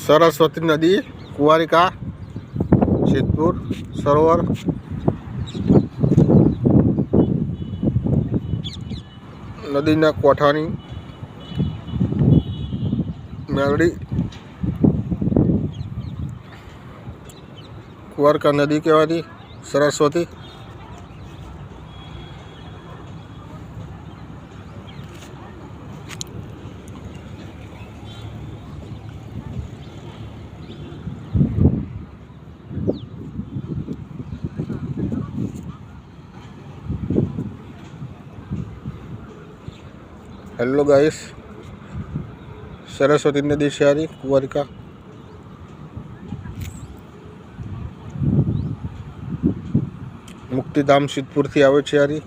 સરસ્વતી નદી કુવારિકા સિદ્ધપુર સરોવર. નદીના કોઠાની મેળડી કુવારકા નદી કહેવાતી સરસ્વતી. हेलो गाइस सरस्वती नदी शहरी आ रही मुक्तिधाम सिद्धपुर थी आवे शहरी